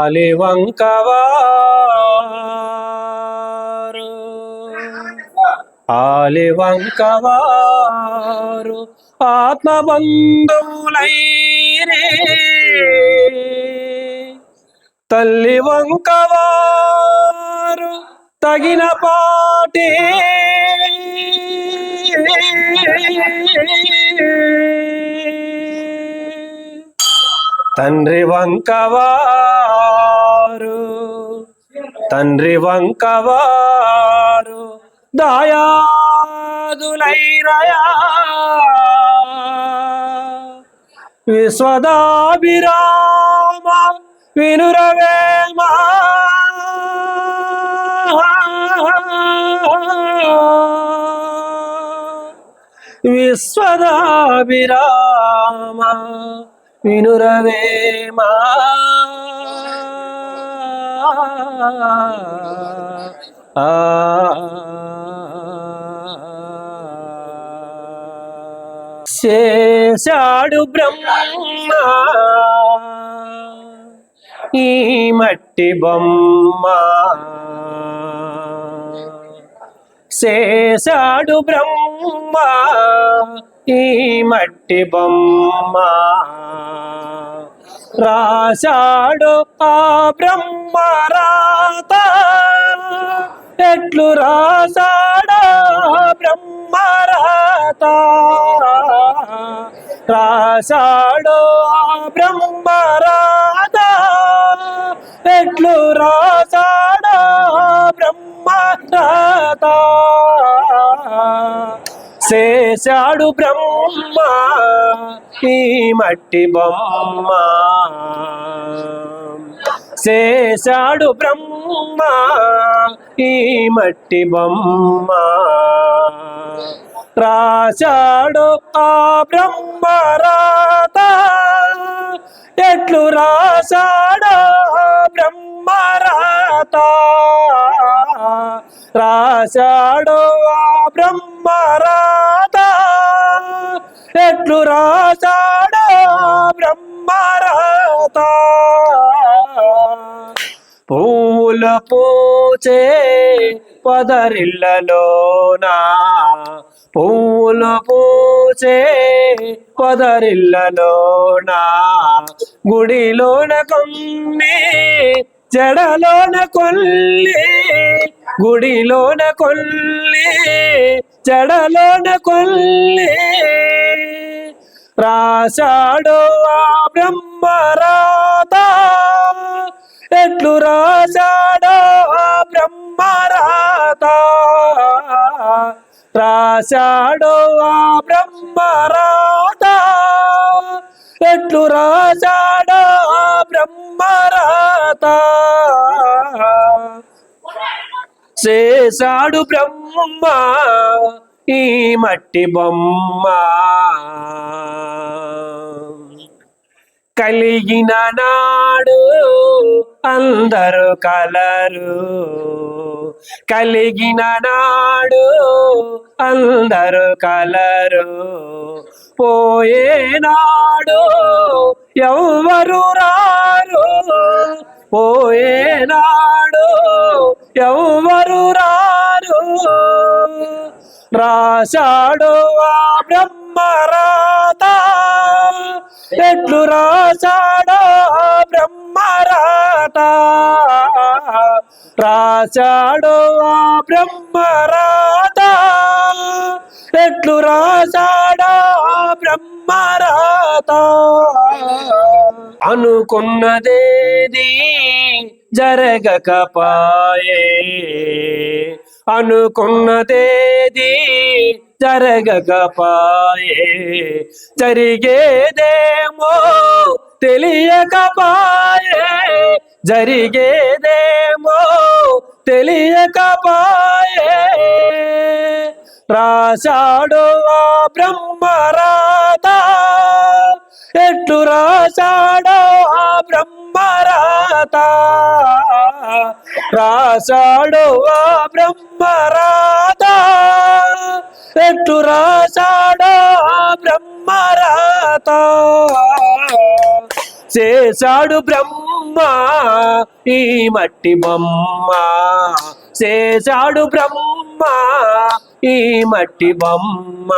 ఆలివంకవారు ఆలివంకవారు ఆత్మబంధువులైరే. తల్లి వంకవారు తగిన పాటే. తండ్రి వంకవారు తండ్రి వంకవారు దయాదులైరయా. విశ్వదాభిరామ వినురవేమా. విశ్వదాభిరామ వినురవేమా ఆ. చేశాడు బ్రహ్మ. ఈ మట్టి బొమ్మ. చేశాడు బ్రహ్మ. ఈ మట్టి బొమ్మ. రాశాడు ఆ బ్రహ్మ రాత ఎట్లు రాశాడా బ్రహ్మ రాత రాశాడు ఆ బ్రహ్మ రాత ఎట్లు రాశాడా బ్రహ్మ రాత చేశాడు బ్రహ్మ ఈ మట్టి బొమ్మ. చేశాడు బ్రహ్మ ఈ మట్టి బొమ్మ. రాశాడు ఆ బ్రహ్మ రాత. ఎట్లు రాశాడు బ్రహ్మ రాత. రాశాడు ఆ బ్రహ్మ రాత ఎట్లు రాశాడా బ్రహ్మ పూల పూచే పదరిల్లలోనా. పూల పూచే పదరిల్లలోనా. గుడిలోన కొమ్మి జడలోన కొల్లి. గుడిలోన కొల్లి జడలోన కొల్లి. రాశాడో ఆ బ్రహ్మరాత ఎట్లు రాశాడో ఆ బ్రహ్మరాత. రాశాడో ఆ బ్రహ్మరాత ఎట్లు రాశాడో ఆ బ్రహ్మరాత. చేశాడు బ్రహ్మ ఈ మట్టి బొమ్మ. కలిగిన నాడు అందరు కలరు. కలిగిన నాడు అందరు కలరు. పోయే నాడు రారు. పోయేనాడు నాడు ఎవ్వరు రారు? రాశాడు ఆ బ్రహ్మరాత. ఎట్లు రాశాడో ఆ బ్రహ్మరాత? రాశాడు ఆ బ్రహ్మరాత. ఎట్లు రాశాడో ఆ బ్రహ్మరాత? అనుకున్నదేది జరగకపాయే అనుకున్నదేది జరగకపాయే జరిగేదేమో తెలియకపాయే జరిగేదేమో తెలియకపాయే రాశాడు ఆ బ్రహ్మరాత. ఎట్లు రాశాడో ఆ బ్రహ్మరాత. రాశాడు ఆ బ్రహ్మరాత ఎట్లు రాశాడో ఆ బ్రహ్మరాత చేశాడు బ్రహ్మ బ్రహ్మ ఈ మట్టి బొమ్మ. చేశాడు బ్రహ్మ ఈ మట్టి బొమ్మ.